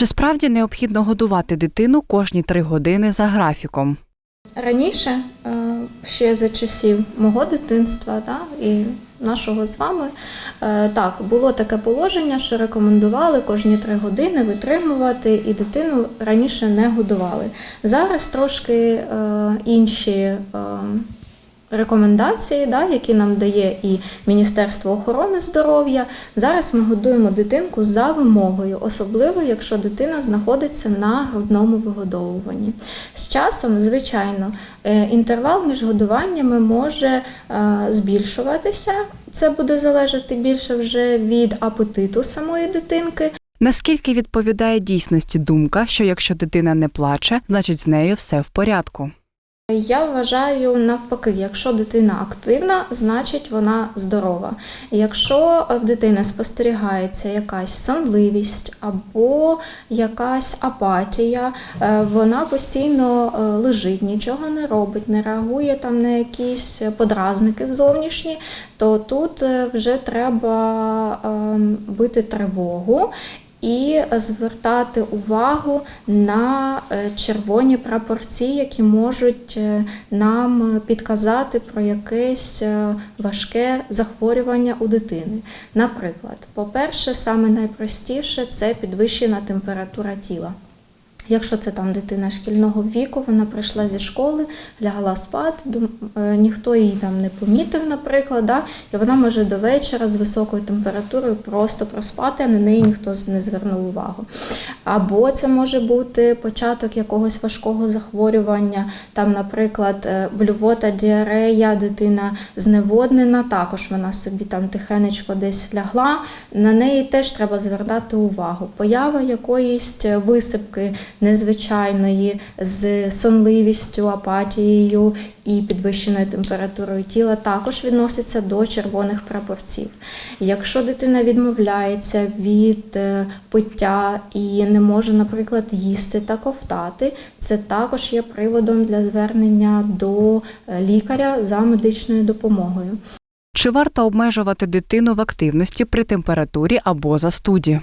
Чи справді необхідно годувати дитину кожні три години за графіком? Раніше, е, ще за часів мого дитинства та, і нашого з вами, е, так, було таке положення, що рекомендували кожні три години витримувати, і дитину раніше не годували. Зараз трошки е, інші. Рекомендації, да, які нам дає і Міністерство охорони здоров'я. Зараз ми годуємо дитинку за вимогою, особливо якщо дитина знаходиться на грудному вигодовуванні. З часом, звичайно, е, інтервал між годуваннями може е, збільшуватися. Це буде залежати більше вже від апетиту самої дитинки. Наскільки відповідає дійсності думка, що якщо дитина не плаче, значить з нею все в порядку? Я вважаю навпаки, якщо дитина активна, значить вона здорова. Якщо в дитини спостерігається якась сонливість або якась апатія, е, вона постійно е, лежить, нічого не робить, не реагує там на якісь подразники зовнішні, то тут е, вже треба ем, бити тривогу і звертати увагу на е, червоні прапорці, які можуть е, нам підказати про якесь е, важке захворювання у дитини. Наприклад, по-перше, саме найпростіше це підвищена температура тіла. Якщо це там дитина шкільного віку, вона прийшла зі школи, лягла спати, е, ніхто її там не помітив, наприклад, да, і вона може до вечора з високою температурою просто проспати, а на неї ніхто не звернув увагу. Або це може бути початок якогось важкого захворювання, там, наприклад, е, блювота, діарея, дитина зневоднена, також вона собі там тихенечко десь лягла. На неї теж треба звертати увагу. Поява якоїсь висипки незвичайної з сонливістю, апатією і підвищеною температурою тіла також відноситься до червоних прапорців. Якщо дитина відмовляється від е, пиття і не може, наприклад, їсти та ковтати, це також є приводом для звернення до е, лікаря за медичною допомогою. Чи варто обмежувати дитину в активності при температурі або застуді?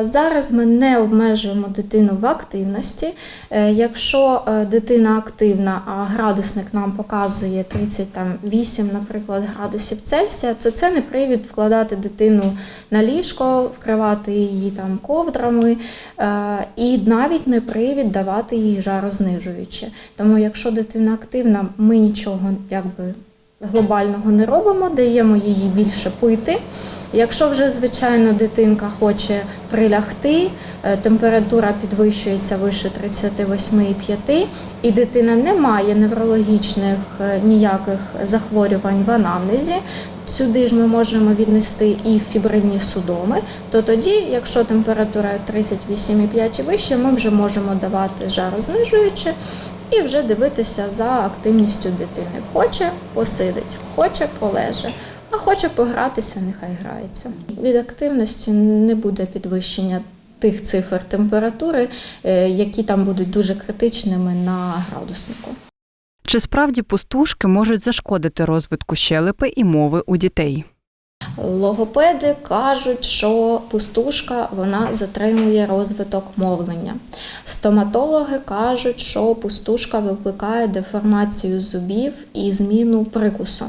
Зараз ми не обмежуємо дитину в активності. Е, Якщо е, дитина активна, а градусник нам показує 38, наприклад, градусів Цельсія, то це не привід вкладати дитину на ліжко, вкривати її там ковдрами, е, і навіть не привід давати їй жарознижуюче. Тому, якщо дитина активна, ми нічого якби глобального не робимо, даємо їй більше пити. Якщо вже, звичайно, дитинка хоче прилягти, е, температура підвищується вище 38,5, і дитина не має неврологічних е, ніяких захворювань в анамнезі, сюди ж ми можемо віднести і фібрильні судоми, то тоді, якщо температура 38,5 і вище, ми вже можемо давати жарознижуюче і вже дивитися за активністю дитини. Хоче посидить, хоче полеже, а хоче погратися, нехай грається. Від активності не буде підвищення тих цифр температури, е, які там будуть дуже критичними на градуснику. Чи справді пустушки можуть зашкодити розвитку щелепи і мови у дітей? Логопеди кажуть, що пустушка вона затримує розвиток мовлення. Стоматологи кажуть, що пустушка викликає деформацію зубів і зміну прикусу.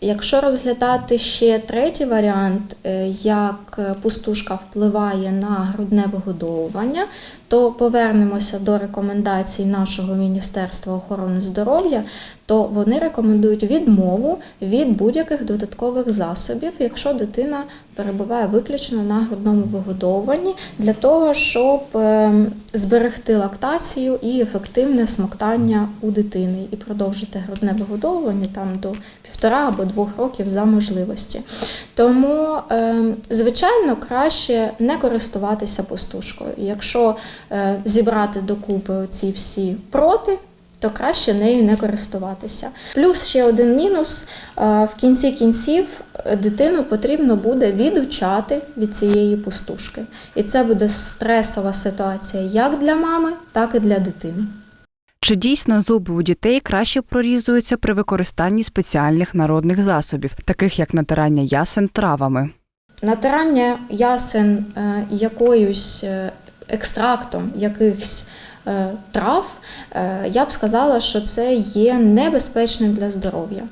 Якщо розглядати ще третій варіант, е, як пустушка впливає на грудне вигодовування, то повернемося до рекомендацій нашого Міністерства охорони здоров'я, то вони рекомендують відмову від будь-яких додаткових засобів, якщо дитина перебуває виключно на грудному вигодовуванні, для того, щоб ем, зберегти лактацію і ефективне смоктання у дитини і продовжити грудне вигодовування там до півтора або двох років за можливості. Тому, ем, звичайно, краще не користуватися пустушкою. Якщо е, зібрати докупи ці всі проти, то краще нею не користуватися. Плюс ще один мінус: е, в кінці кінців е, дитину потрібно буде відучати від цієї пустушки. І це буде стресова ситуація як для мами, так і для дитини. Чи дійсно зуби у дітей краще прорізуються при використанні спеціальних народних засобів, таких як натирання ясен травами? натирання ясен е, якоюсь е, екстрактом якихось трав, е, я б сказала, що це є небезпечним для здоров'я.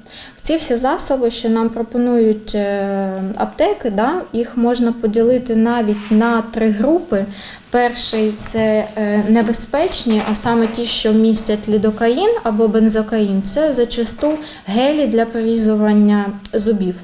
Ці всі засоби, що нам пропонують е, аптеки, да, їх можна поділити навіть на три групи. Перший це е, небезпечні, а саме ті, що містять лідокаїн або бензокаїн, це зачасту гелі для прорізування зубів.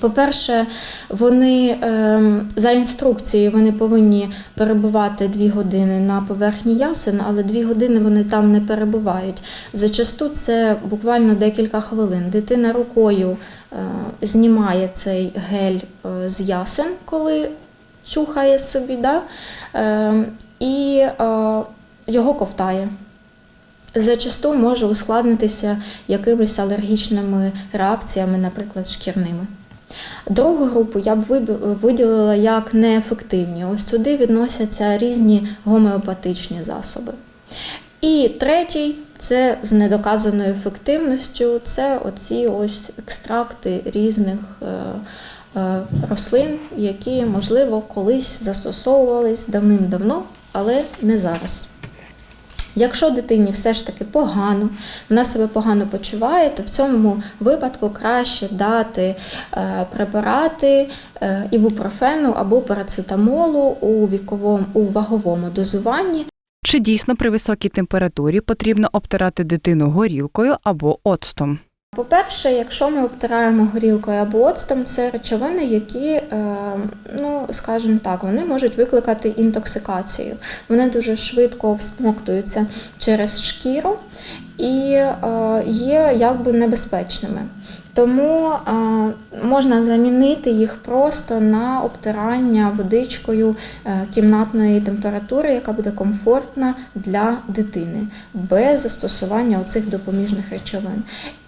По-перше, вони ем, за інструкцією вони повинні перебувати 2 години на поверхні ясен, але 2 години вони там не перебувають. Зачасту це буквально декілька хвилин. Дитина рукою е, знімає цей гель е, з ясен, коли чухає собі, да? ем, і е, його ковтає. Зачасту може ускладнитися якимись алергічними реакціями, наприклад, шкірними. Другу групу я б виділила як неефективні. Ось сюди відносяться різні гомеопатичні засоби. І третій це з недоказаною ефективністю. Це оці ось екстракти різних е, е, рослин, які, можливо, колись застосовувались давним-давно, але не зараз. Якщо дитині все ж таки погано, вона себе погано почуває, то в цьому випадку краще дати е, препарати е, ібупрофену або парацетамолу у віковому у ваговому дозуванні. Чи дійсно при високій температурі потрібно обтирати дитину горілкою або оцтом? По-перше, якщо ми обтираємо горілкою або оцтом, це речовини, які, е, ну скажімо так, вони можуть викликати інтоксикацію. Вони дуже швидко всмоктуються через шкіру і е, є якби небезпечними. Тому е, можна замінити їх просто на обтирання водичкою кімнатної температури, яка буде комфортна для дитини, без застосування оцих допоміжних речовин.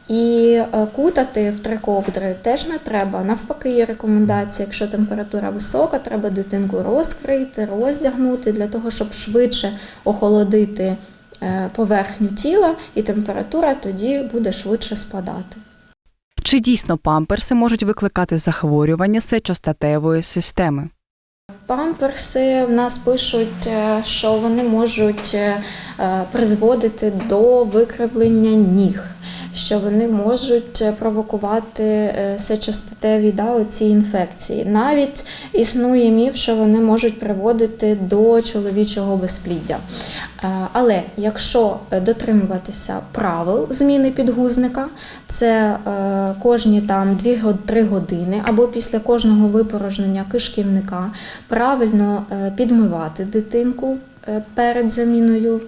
І е, кутати в три ковдри теж не треба. Навпаки, є рекомендація, якщо температура висока, треба дитинку розкрити, роздягнути для того, щоб швидше охолодити е, поверхню тіла, і температура тоді буде швидше спадати. Чи дійсно памперси можуть викликати захворювання сечостатевої системи? Памперси в нас пишуть, е, що вони можуть призводити до викривлення ніг, що вони можуть е, провокувати е, сечостатеві да, оці інфекції. Навіть існує міф, що вони можуть приводити до чоловічого безпліддя. Е, Але якщо дотримуватися правил зміни підгузника, це кожні там 2-3 години або після кожного випорожнення кишківника, правильно підмивати дитинку перед заміною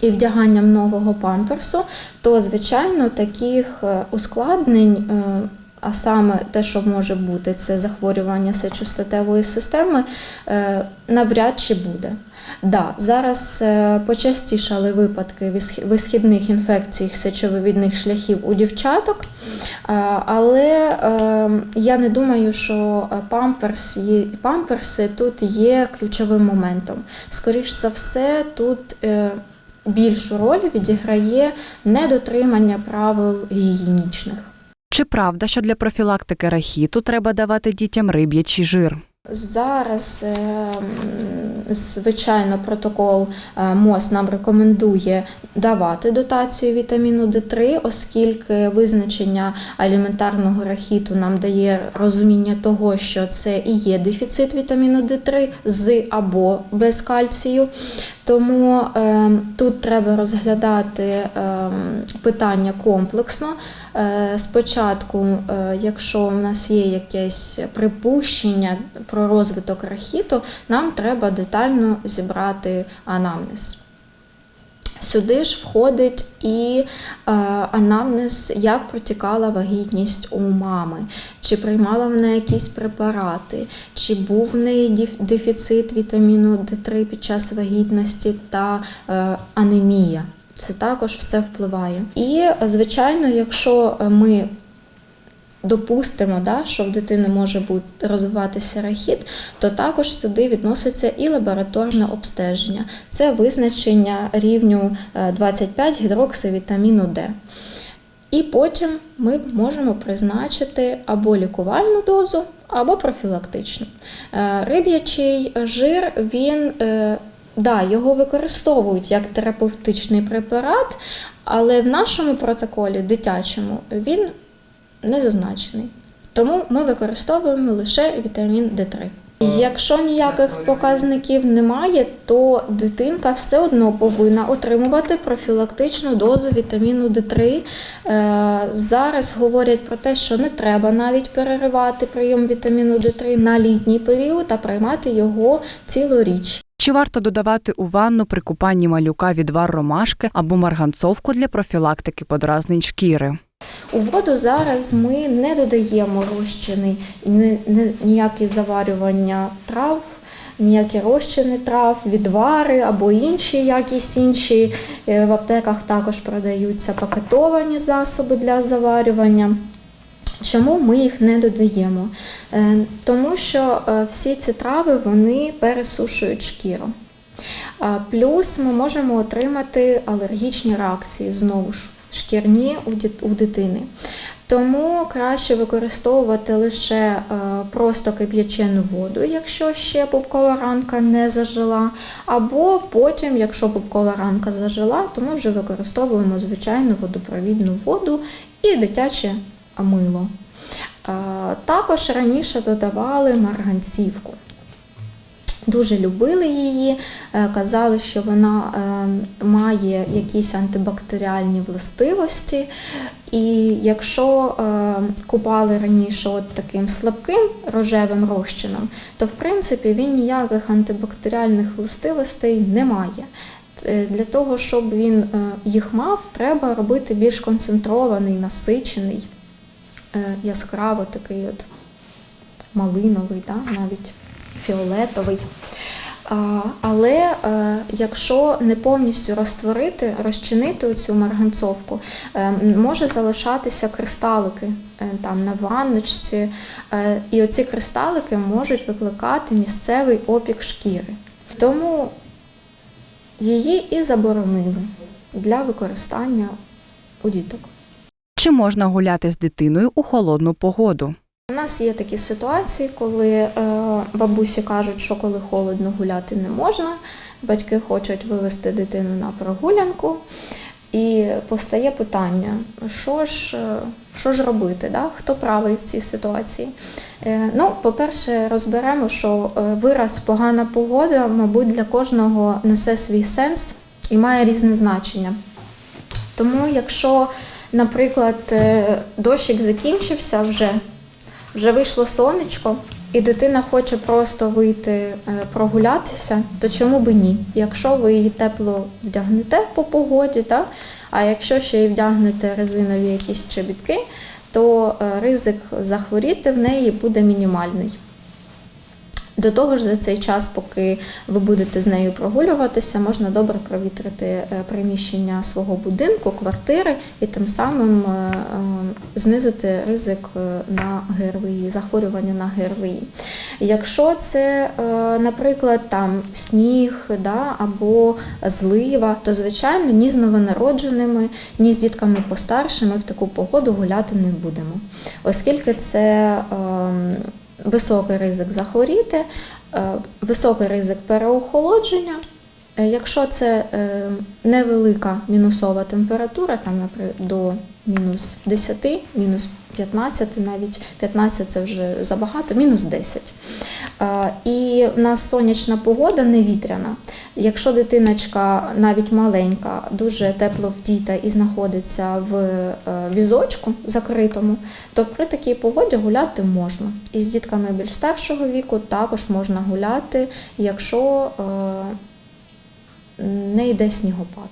і вдяганням нового памперсу, то звичайно таких е, ускладнень. е, А саме те, що може бути, це захворювання сечостатевої системи, е, навряд чи буде. Да, зараз почастішали випадки висхідних інфекцій сечовивідних шляхів у дівчаток, але я не думаю, що памперс є, памперси тут є ключовим моментом. Скоріш за все, тут більшу роль відіграє недотримання правил гігієнічних. Чи правда, що для профілактики рахіту треба давати дітям риб'ячий жир? Зараз, е, звичайно, протокол е, МОЗ нам рекомендує давати дотацію вітаміну Д3, оскільки визначення аліментарного рахіту нам дає розуміння того, що це і є дефіцит вітаміну Д3 з або без кальцію. Тому е, тут треба розглядати е, питання комплексно. Е, Спочатку, е, якщо в нас є якесь припущення про розвиток рахіту, нам треба детально зібрати анамнез. Сюди ж входить і е, анамнез, як протікала вагітність у мами, чи приймала вона якісь препарати, чи був в неї дефіцит вітаміну Д3 під час вагітності та е, анемія. Це також все впливає. І, звичайно, якщо ми допустимо, да, що в дитини може бути розвиватися рахіт, то також сюди відноситься і лабораторне обстеження. Це визначення рівню е, 25 гідроксивітаміну Д. І потім ми можемо призначити або лікувальну дозу, або профілактичну. Е, Риб'ячий жир, він, е, да, його використовують як терапевтичний препарат, але в нашому протоколі дитячому він не зазначений. Тому ми використовуємо лише вітамін Д3. Якщо ніяких показників немає, то дитинка все одно повинна отримувати профілактичну дозу вітаміну Д3. Е, Зараз говорять про те, що не треба навіть переривати прийом вітаміну Д3 на літній період, а приймати його цілоріч. Чи варто додавати у ванну при купанні малюка відвар ромашки або марганцовку для профілактики подразнень шкіри? У воду зараз ми не додаємо розчини, ні- ні- ніякі заварювання трав, ніякі розчини трав, відвари або інші якісь інші. Е, В аптеках також продаються пакетовані засоби для заварювання. Чому ми їх не додаємо? Е, Тому що е, всі ці трави вони пересушують шкіру. Плюс ми можемо отримати алергічні реакції знову ж шкірні у дитини. Тому краще використовувати лише е, просто кип'ячену воду, якщо ще пупкова ранка не зажила. Або потім, якщо пупкова ранка зажила, то ми вже використовуємо звичайну водопровідну воду і дитяче мило. Е, Також раніше додавали марганцівку. Дуже любили її, е, казали, що вона е, має якісь антибактеріальні властивості. І якщо е, купали раніше от таким слабким рожевим розчином, то в принципі він ніяких антибактеріальних властивостей не має. Для того, щоб він їх мав, треба робити більш концентрований, насичений, яскраво такий от малиновий, навіть фіолетовий. Але е, якщо не повністю розтворити, розчинити цю марганцовку, е, може залишатися кристалики е, там на ванночці, і оці кристалики можуть викликати місцевий опік шкіри. Тому її і заборонили для використання у діток. Чи можна гуляти з дитиною у холодну погоду? У нас є такі ситуації, коли бабусі кажуть, що коли холодно гуляти не можна, батьки хочуть вивести дитину на прогулянку, і постає питання, що ж, що ж робити, да? хто правий в цій ситуації. Е, ну, по-перше, розберемо, що е, вираз погана погода, мабуть, для кожного несе свій сенс і має різне значення. Тому, якщо, наприклад, е, дощик закінчився вже, вже вийшло сонечко, і дитина хоче просто вийти е, прогулятися, то чому би ні? Якщо ви її тепло вдягнете по погоді, та? а якщо ще й вдягнете резинові якісь чобітки, то е, ризик захворіти в неї буде мінімальний. До того ж, за цей час, поки ви будете з нею прогулюватися, можна добре провітрити е, приміщення свого будинку, квартири і тим самим е, е, знизити ризик на ГРВІ, захворювання на ГРВІ. Якщо це, наприклад, там сніг да, або злива, то звичайно ні з новонародженими, ні з дітками постаршими в таку погоду гуляти не будемо, оскільки це. Високий ризик захворіти, е, високий ризик переохолодження. Е, Якщо це е, невелика мінусова температура, там, наприклад, до мінус 10, мінус 15, навіть 15 це вже забагато, мінус 10. Е, І в нас сонячна погода не вітряна. Якщо дитиночка навіть маленька, дуже тепло вдіта і знаходиться в е, візочку закритому, то при такій погоді гуляти можна. І з дітками більш старшого віку також можна гуляти, якщо е, не йде снігопад.